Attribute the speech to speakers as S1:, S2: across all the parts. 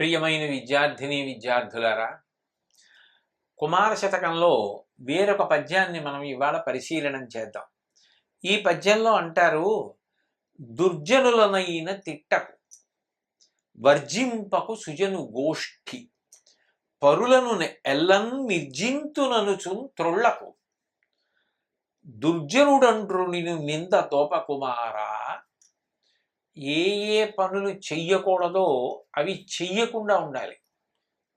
S1: ప్రియమైన విద్యార్థిని విద్యార్థులారా కుమార శతకంలో వేరొక పద్యాన్ని మనం ఇవాళ పరిశీలనం చేద్దాం. ఈ పద్యంలో అంటారు దుర్జనులనైన తిట్టకు వర్జింపకు సుజను గోష్ఠి పరులను ఎల్లన్ నిర్జింతుననుచు త్రొళ్ళకు దుర్జనుడండ్రు నిన్ను నింద తోపకుమారా ఏ ఏ పనులు చెయ్యకూడదో అవి చెయ్యకుండా ఉండాలి.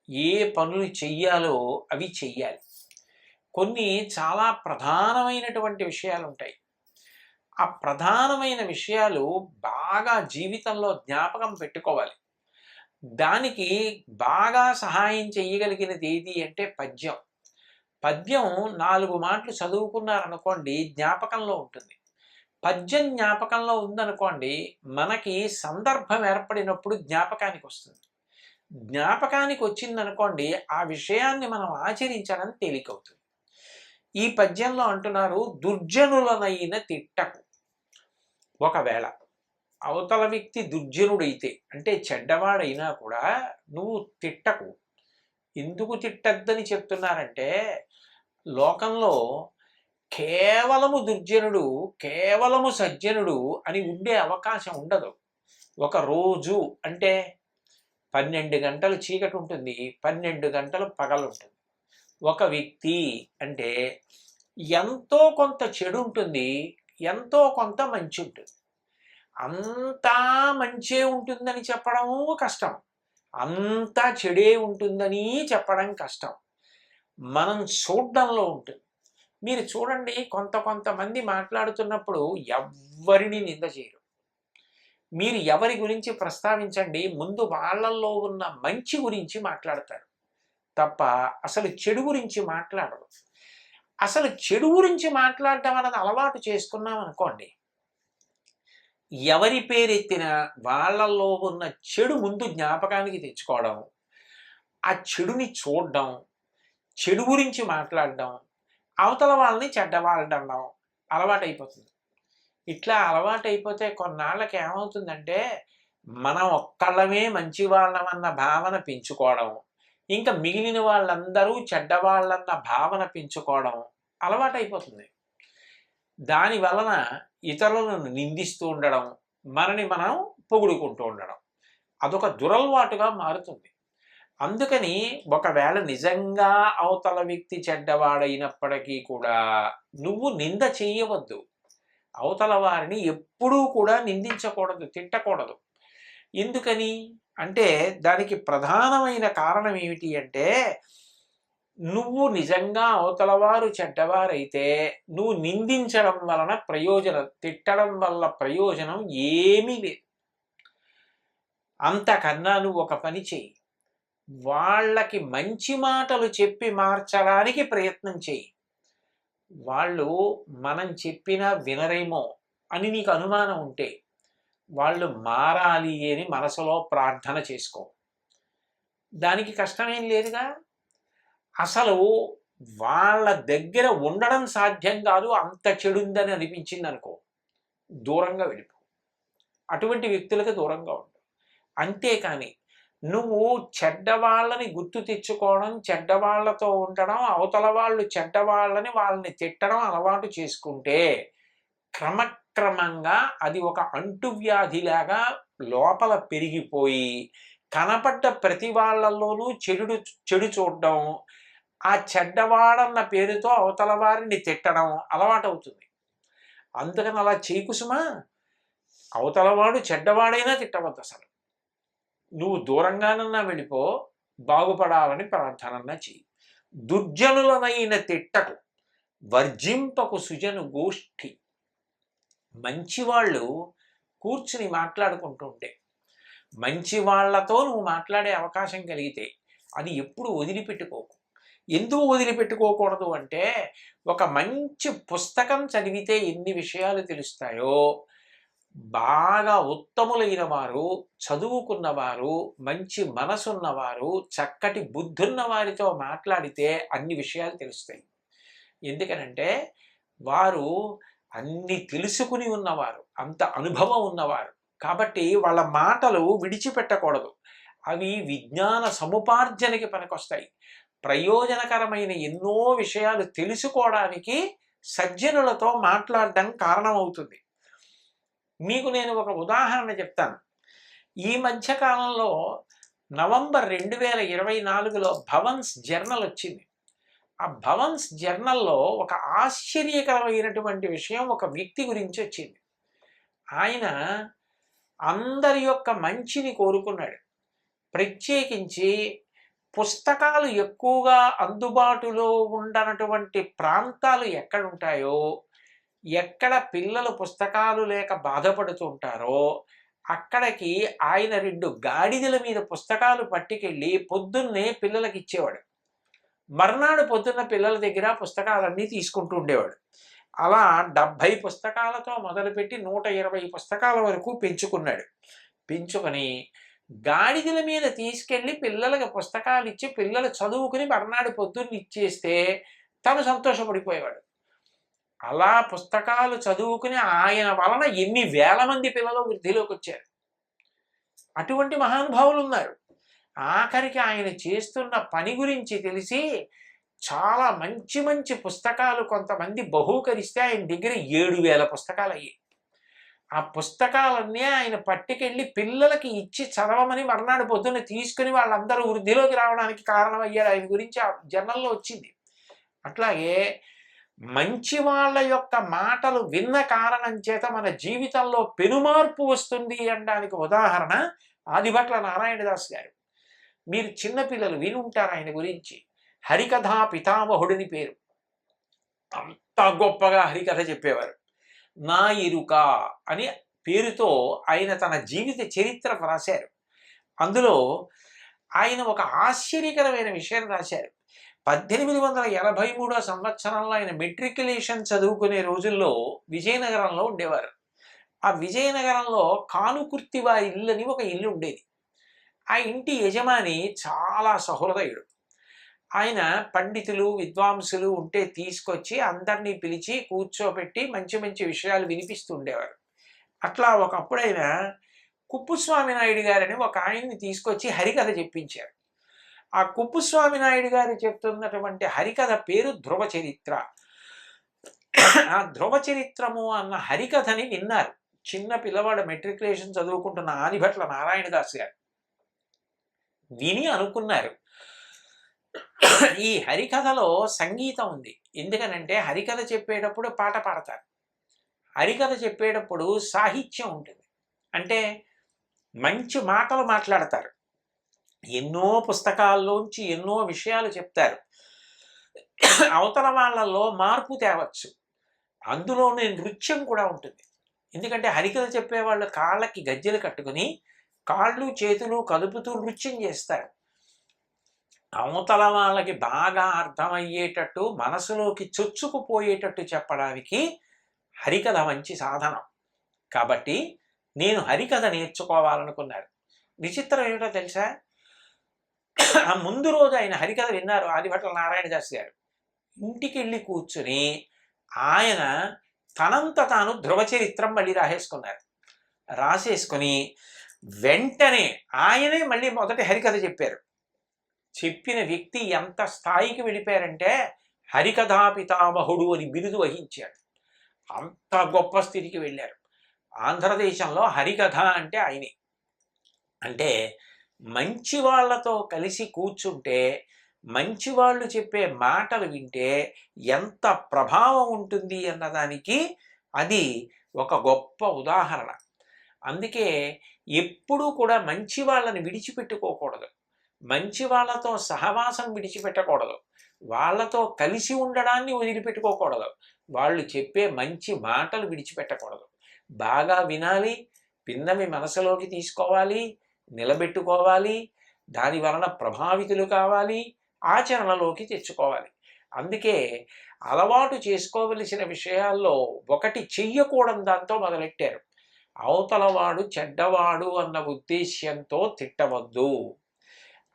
S1: ఏ పనులు చెయ్యాలో అవి చెయ్యాలి. కొన్ని చాలా ప్రధానమైనటువంటి విషయాలు ఉంటాయి. ఆ ప్రధానమైన విషయాలు బాగా జీవితంలో జ్ఞాపకం పెట్టుకోవాలి. దానికి బాగా సహాయం చేయగలిగినది ఏది అంటే పద్యం. పద్యం నాలుగు మాటలు చదువుకున్నారనుకోండి జ్ఞాపకంలో ఉంటుంది. పద్యం జ్ఞాపకంలో ఉందనుకోండి మనకి సందర్భం ఏర్పడినప్పుడు జ్ఞాపకానికి వస్తుంది. జ్ఞాపకానికి వచ్చిందనుకోండి ఆ విషయాన్ని మనం ఆచరించడం తేలికవుతుంది. ఈ పద్యంలో అంటున్నారు దుర్జనులనైన తిట్టకు. ఒకవేళ అవతల వ్యక్తి దుర్జనుడైతే అంటే చెడ్డవాడైనా కూడా నువ్వు తిట్టకు. ఎందుకు తిట్టద్దని చెప్తున్నారంటే లోకంలో కేవలము దుర్జనుడు కేవలము సజ్జనుడు అని ఉండే అవకాశం ఉండదు. ఒక రోజు అంటే పన్నెండు గంటలు చీకటి ఉంటుంది పన్నెండు గంటలు పగలుంటుంది ఒక వ్యక్తి అంటే ఎంతో కొంత చెడు ఉంటుంది ఎంతో కొంత మంచి ఉంటుంది. అంతా మంచే ఉంటుందని చెప్పడము కష్టం. అంతా చెడే ఉంటుందని చెప్పడం కష్టం. మనం చూడడంలో ఉంటుంది. మీరు చూడండి కొంత కొంతమంది మాట్లాడుతున్నప్పుడు ఎవ్వరిని నింద చేయరు. మీరు ఎవరి గురించి ప్రస్తావించండి ముందు వాళ్ళల్లో ఉన్న మంచి గురించి మాట్లాడతారు. తప్ప అసలు చెడు గురించి మాట్లాడరు. అసలు చెడు గురించి మాట్లాడటం అన్నది అలవాటు చేసుకున్నాం అనుకోండి ఎవరి పేరెత్తినా వాళ్ళల్లో ఉన్న చెడు ముందు జ్ఞాపకానికి తెచ్చుకోవడం ఆ చెడుని చూడడం చెడు గురించి మాట్లాడడం అవతల వాళ్ళని చెడ్డవాళ్ళడం అలవాటైపోతుంది. ఇట్లా అలవాటైపోతే కొన్నాళ్ళకి ఏమవుతుందంటే మనం ఒక్కళ్ళమే మంచి వాళ్ళమన్న భావన పెంచుకోవడం ఇంకా మిగిలిన వాళ్ళందరూ చెడ్డవాళ్ళన్న భావన పెంచుకోవడం అలవాటైపోతుంది. దాని వలన ఇతరులను నిందిస్తూ ఉండడం మనని మనం పొగుడుకుంటూ ఉండడం అదొక దురలవాటుగా మారుతుంది. అందుకని ఒకవేళ నిజంగా అవతల వ్యక్తి చెడ్డవాడైనప్పటికీ కూడా నువ్వు నింద చేయవద్దు. అవతల వారిని ఎప్పుడూ కూడా నిందించకూడదు తిట్టకూడదు. ఎందుకని అంటే దానికి ప్రధానమైన కారణం ఏమిటి అంటే నువ్వు నిజంగా అవతలవారు చెడ్డవారైతే నువ్వు నిందించడం వలన ప్రయోజనం తిట్టడం వల్ల ప్రయోజనం ఏమీ లేదు. అంతకన్నా నువ్వు ఒక పని చెయ్యి. వాళ్ళకి మంచి మాటలు చెప్పి మార్చడానికి ప్రయత్నం చేయి. వాళ్ళు మనం చెప్పినా వినరేమో అని నీకు అనుమానం ఉంటే వాళ్ళు మారాలి అని మనసులో ప్రార్థన చేసుకో. దానికి కష్టమేం లేదుగా? అసలు వాళ్ళ దగ్గర ఉండడం సాధ్యం కాదు అంత చెడుందని అనిపించింది అనుకో దూరంగా వెళ్ళిపో. అటువంటి వ్యక్తులకు దూరంగా ఉండు. అంతేకాని నువ్వు చెడ్డవాళ్ళని గుర్తు తెచ్చుకోవడం చెడ్డవాళ్ళతో ఉండడం అవతల వాళ్ళు చెడ్డవాళ్ళని వాళ్ళని తిట్టడం అలవాటు చేసుకుంటే క్రమక్రమంగా అది ఒక అంటువ్యాధిలాగా లోపల పెరిగిపోయి కనపడ్డ ప్రతి వాళ్ళల్లోనూ చెడు చెడు చూడడం ఆ చెడ్డవాడన్న పేరుతో అవతల వారిని తిట్టడం అలవాటవుతుంది. అందుకని అలా చేయకుసుమా అవతలవాడు చెడ్డవాడైనా తిట్టవద్దు అసలు నువ్వు దూరంగానన్నా వెళ్ళిపో బాగుపడాలని ప్రార్థనన్నా చెయ్యి. దుర్జనులనైన తిట్టకు వర్జింపకు సుజను గోష్ఠి. మంచివాళ్ళు కూర్చుని మాట్లాడుకుంటుంటే మంచి వాళ్ళతో నువ్వు మాట్లాడే అవకాశం కలిగితే అది ఎప్పుడు వదిలిపెట్టుకోకు. ఎందుకు వదిలిపెట్టుకోకూడదు అంటే ఒక మంచి పుస్తకం చదివితే ఎన్ని విషయాలు తెలుస్తాయో బాగా ఉత్తములైన వారు చదువుకున్నవారు మంచి మనసున్నవారు చక్కటి బుద్ధున్న వారితో మాట్లాడితే అన్ని విషయాలు తెలుస్తాయి. ఎందుకనంటే వారు అన్ని తెలుసుకుని ఉన్నవారు అంత అనుభవం ఉన్నవారు. కాబట్టి వాళ్ళ మాటలు విడిచిపెట్టకూడదు. అవి విజ్ఞాన సముపార్జనకి పనికొస్తాయి. ప్రయోజనకరమైన ఎన్నో విషయాలు తెలుసుకోవడానికి సజ్జనులతో మాట్లాడడం కారణమవుతుంది. మీకు నేను ఒక ఉదాహరణ చెప్తాను. ఈ మధ్య కాలంలో నవంబర్ రెండు వేల ఇరవై నాలుగులో భవన్స్ జర్నల్ వచ్చింది. ఆ భవన్స్ జర్నల్లో ఒక ఆశ్చర్యకరమైనటువంటి విషయం ఒక వ్యక్తి గురించి వచ్చింది. ఆయన అందరి యొక్క మంచిని కోరుకున్నాడు. ప్రత్యేకించి పుస్తకాలు ఎక్కువగా అందుబాటులో ఉండనటువంటి ప్రాంతాలు ఎక్కడుంటాయో ఎక్కడ పిల్లలు పుస్తకాలు లేక బాధపడుతుంటారో అక్కడికి ఆయన రెండు గాడిదల మీద పుస్తకాలు పట్టుకెళ్ళి పొద్దున్నే పిల్లలకి ఇచ్చేవాడు. మర్నాడు పొద్దున్న పిల్లల దగ్గర పుస్తకాలన్నీ తీసుకుంటూ ఉండేవాడు. అలా డెబ్భై పుస్తకాలతో మొదలుపెట్టి నూట ఇరవై పుస్తకాల వరకు పెంచుకున్నాడు. పెంచుకొని గాడిదల మీద తీసుకెళ్ళి పిల్లలకి పుస్తకాలు ఇచ్చి పిల్లలు చదువుకుని మర్నాడు పొద్దున్న ఇచ్చేస్తే తను సంతోషపడిపోయేవాడు. అలా పుస్తకాలు చదువుకుని ఆయన వలన ఎన్ని వేల మంది పిల్లలు వృద్ధిలోకి వచ్చారు అటువంటి మహానుభావులు ఉన్నారు ఆఖరికి ఆయన చేస్తున్న పని గురించి తెలిసి చాలా మంచి మంచి పుస్తకాలు కొంతమంది బహూకరిస్తే ఆయన దగ్గర ఏడు వేల పుస్తకాలు అయ్యాయి ఆ పుస్తకాలన్నీ ఆయన పట్టుకెళ్ళి పిల్లలకి ఇచ్చి చదవమని మర్నాడు పొద్దున్న తీసుకుని వాళ్ళందరూ వృద్ధిలోకి రావడానికి కారణమయ్యారు. ఆయన గురించి ఆ జర్నల్లో వచ్చింది. అట్లాగే మంచి వాళ్ళ యొక్క మాటలు విన్న కారణం చేత మన జీవితంలో పెనుమార్పు వస్తుంది అనడానికి ఉదాహరణ ఆదిభట్ల నారాయణదాస్ గారు. మీరు చిన్నపిల్లలు వినుంటారు ఆయన గురించి. హరికథా పితామహుడిని పేరు. అంత గొప్పగా హరికథ చెప్పేవారు. నా ఇరుక అని పేరుతో ఆయన తన జీవిత చరిత్ర రాశారు. అందులో ఆయన ఒక ఆశ్చర్యకరమైన విషయం రాశారు. పద్దెనిమిది వందల ఎనభై మూడో సంవత్సరంలో ఆయన మెట్రికులేషన్ చదువుకునే రోజుల్లో విజయనగరంలో ఉండేవారు. ఆ విజయనగరంలో కానుకుర్తి వారి ఇల్లు అని ఒక ఇల్లు ఉండేది. ఆ ఇంటి యజమాని చాలా సహృదయుడు. ఆయన పండితులు విద్వాంసులు ఉంటే తీసుకొచ్చి అందరినీ పిలిచి కూర్చోబెట్టి మంచి మంచి విషయాలు వినిపిస్తూ ఉండేవారు అట్లా ఒకప్పుడైన కుప్పుస్వామి నాయుడు గారని ఒక ఆయన్ని తీసుకొచ్చి హరికథ చెప్పించారు. ఆ కుప్పుస్వామి నాయుడు గారు చెప్తున్నటువంటి హరికథ పేరు ధ్రువ చరిత్ర ఆ ధ్రువ చరిత్రము అన్న హరికథని విన్నారు. చిన్న పిల్లవాడు మెట్రికులేషన్ చదువుకుంటున్న ఆదిభట్ల నారాయణదాస్ గారు. విని అనుకున్నారు. ఈ హరికథలో సంగీతం ఉంది. ఎందుకనంటే హరికథ చెప్పేటప్పుడు పాట పాడతారు. హరికథ చెప్పేటప్పుడు సాహిత్యం ఉంటుంది. అంటే మంచి మాటలు మాట్లాడతారు. ఎన్నో పుస్తకాల్లోంచి ఎన్నో విషయాలు చెప్తారు. అవతల వాళ్ళల్లో మార్పు తేవచ్చు. అందులోనే నృత్యం కూడా ఉంటుంది. ఎందుకంటే హరికథ చెప్పేవాళ్ళు కాళ్ళకి గజ్జెలు కట్టుకుని కాళ్ళు చేతులు కదుపుతూ నృత్యం చేస్తారు. అవతల వాళ్ళకి బాగా అర్థమయ్యేటట్టు మనసులోకి చొచ్చుకుపోయేటట్టు చెప్పడానికి హరికథ మంచి సాధనం. కాబట్టి నేను హరికథ నేర్చుకోవాలనుకున్నాను. విచిత్రం ఏమిటో తెలుసా? ఆ ముందు రోజు ఆయన హరికథ విన్నారు ఆదిభట్ల నారాయణ శాస్త్రి గారు. ఇంటికి వెళ్ళి కూర్చుని ఆయన తనంత తాను ధ్రువ చరిత్రం మళ్ళీ రాసేసుకున్నారు. రాసేసుకుని వెంటనే ఆయనే మళ్ళీ మొదటి హరికథ చెప్పారు. చెప్పిన వ్యక్తి ఎంత స్థాయికి వెళ్ళిపోయారంటే హరికథా పితామహుడు అని బిరుదు వహించాడు. అంత గొప్ప స్థితికి వెళ్ళారు. ఆంధ్రదేశంలో హరికథ అంటే ఆయనే. అంటే మంచి వాళ్ళతో కలిసి కూర్చుంటే మంచి వాళ్ళు చెప్పే మాటలు వింటే ఎంత ప్రభావం ఉంటుంది అన్నదానికి అది ఒక గొప్ప ఉదాహరణ. అందుకే ఎప్పుడూ కూడా మంచి వాళ్ళని విడిచిపెట్టుకోకూడదు. మంచి వాళ్ళతో సహవాసం విడిచిపెట్టకూడదు. వాళ్ళతో కలిసి ఉండడాన్ని వదిలిపెట్టుకోకూడదు. వాళ్ళు చెప్పే మంచి మాటలు విడిచిపెట్టకూడదు. బాగా వినాలి పిన్నమి మనసులోకి తీసుకోవాలి నిలబెట్టుకోవాలి దాని వలన ప్రభావితులు కావాలి ఆచరణలోకి తెచ్చుకోవాలి. అందుకే అలవాటు చేసుకోవలసిన విషయాల్లో ఒకటి చెయ్యకూడని దాంతో మొదలెట్టారు. అవతలవాడు చెడ్డవాడు అన్న ఉద్దేశ్యంతో తిట్టవద్దు.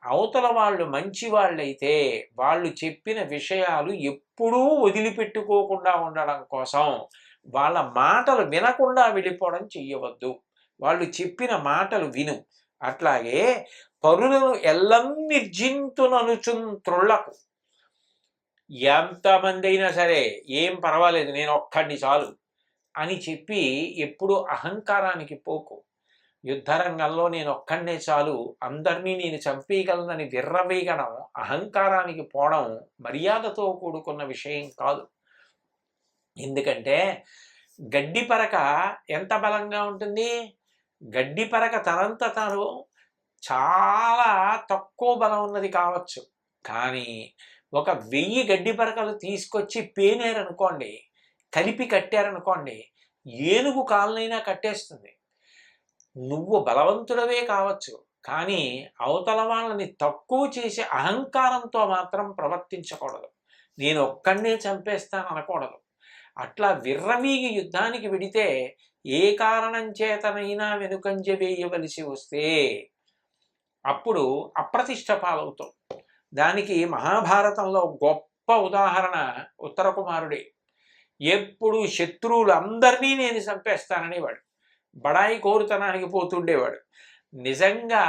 S1: అవతల వాళ్ళు మంచి వాళ్ళైతే వాళ్ళు చెప్పిన విషయాలు ఎప్పుడూ వదిలిపెట్టుకోకుండా ఉండడం కోసం వాళ్ళ మాటలు వినకుండా వెళ్ళిపోవడం చెయ్యవద్దు. వాళ్ళు చెప్పిన మాటలు విను. అట్లాగే పరులను ఎల్లం నిర్జింతుననుచున్ త్రుళ్ళకు ఎంతమంది అయినా సరే ఏం పర్వాలేదు నేను ఒక్కడిని చాలు అని చెప్పి ఎప్పుడు అహంకారానికి పోకు. యుద్ధరంగంలో నేను ఒక్కడినే చాలు అందరినీ నేను చంపేయగలనని విర్రవేయగడం అహంకారానికి పోవడం మర్యాదతో కూడుకున్న విషయం కాదు. ఎందుకంటే గడ్డి పరక ఎంత బలంగా ఉంటుంది? గడ్డి పరక తనంత తను చాలా తక్కువ బలం ఉన్నది కావచ్చు. కానీ ఒక వెయ్యి గడ్డి పరకలు తీసుకొచ్చి పేనారనుకోండి కలిపి కట్టారనుకోండి ఏనుగు కాలనైనా కట్టేస్తుంది. నువ్వు బలవంతుడవే కావచ్చు కానీ అవతల వాళ్ళని తక్కువ చేసే అహంకారంతో మాత్రం ప్రవర్తించకూడదు. నేను ఒక్కడినే చంపేస్తాను అనకూడదు అట్లా విర్రవీగి యుద్ధానికి విడితే ఏ కారణం చేతనైనా వెనుకంజ వేయవలసి వస్తే అప్పుడు అప్రతిష్ట పాలవుతాం. దానికి మహాభారతంలో గొప్ప ఉదాహరణ ఉత్తర కుమారుడే. ఎప్పుడు శత్రువులందరినీ నేను చంపేస్తాననేవాడు. బడాయి కోరుతనానికి పోతుండేవాడు. నిజంగా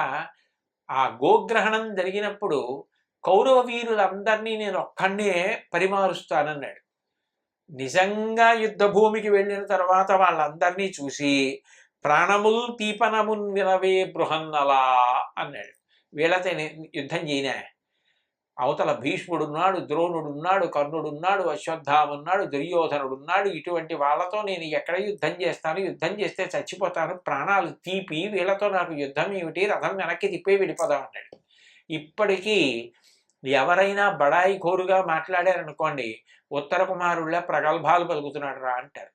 S1: ఆ గోగ్రహణం జరిగినప్పుడు కౌరవ వీరులందరినీ నేను ఒక్కడే పరిమారుస్తానన్నాడు. నిజంగా యుద్ధ భూమికి వెళ్ళిన తర్వాత వాళ్ళందరినీ చూసి ప్రాణముల్ తీపనమున్ వినవే బృహన్నలా అన్నాడు. వీళ్ళతో యుద్ధం చేయనే. అవతల భీష్ముడున్నాడు ద్రోణుడున్నాడు కర్ణుడున్నాడు అశ్వత్థామున్నాడు దుర్యోధనుడున్నాడు ఇటువంటి వాళ్ళతో నేను ఎక్కడ యుద్ధం చేస్తాను? యుద్ధం చేస్తే చచ్చిపోతాను. ప్రాణాలు తీపి వీళ్ళతో నాకు యుద్ధం ఏమిటి? రథం వెనక్కి తిప్పే విడిపోదాం అన్నాడు. ఇప్పటికీ ఎవరైనా బడాయి కోరుగా మాట్లాడారనుకోండి ఉత్తర కుమారుళ్ళ ప్రగల్భాలు పలుకుతున్నాడు రా అంటారు.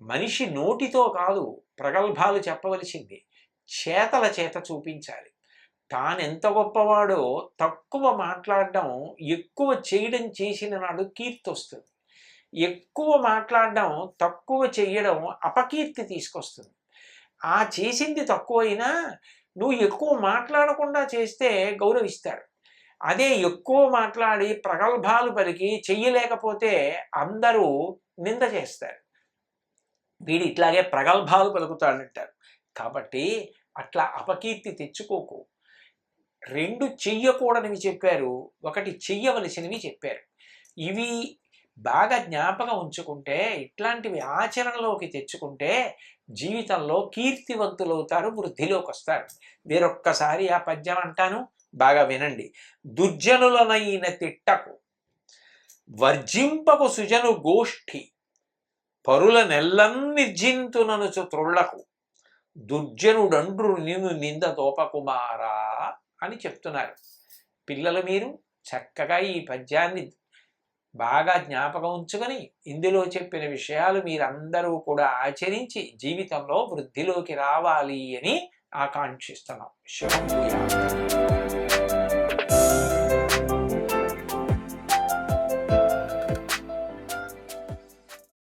S1: మనిషి నోటితో కాదు ప్రగల్భాలు చెప్పవలసింది చేతల చేత చూపించాలి. తానెంత గొప్పవాడో తక్కువ మాట్లాడడం ఎక్కువ చేయడం చేసిన నాడు కీర్తి వస్తుంది ఎక్కువ మాట్లాడడం తక్కువ చేయడం అపకీర్తి తీసుకొస్తుంది. ఆ చేసింది తక్కువైనా నువ్వు ఎక్కువ మాట్లాడకుండా చేస్తే గౌరవిస్తాడు. అదే ఎక్కువ మాట్లాడి ప్రగల్భాలు పలికి చెయ్యలేకపోతే అందరూ నింద చేస్తారు. వీడు ఇట్లాగే ప్రగల్భాలు పలుకుతాడంటారు. కాబట్టి అట్లా అపకీర్తి తెచ్చుకోకు. రెండు చెయ్యకూడనివి చెప్పారు ఒకటి చెయ్యవలసినవి చెప్పారు. ఇవి బాగా జ్ఞాపకం ఉంచుకుంటే ఇట్లాంటివి ఆచరణలోకి తెచ్చుకుంటే జీవితంలో కీర్తివంతులవుతారు వృద్ధిలోకి వస్తారు వేరొక్కసారి ఆ పద్యం అంటాను. బాగా వినండి. దుర్జనులనైన తిట్టకు వర్జింపకు సుజను గోష్ఠి పరుల నెల్లన్నిర్జింతుననుచు త్రుళ్ళకు దుర్జనుడండ్రు నిన్ను నింద తోపకుమారా అని చెప్తున్నారు. పిల్లలు మీరు చక్కగా ఈ పద్యాన్ని బాగా జ్ఞాపకం ఉంచుకొని ఇందులో చెప్పిన విషయాలు మీరందరూ కూడా ఆచరించి జీవితంలో వృద్ధిలోకి రావాలి అని ఆకాంక్షిస్తున్నాం. శుభం.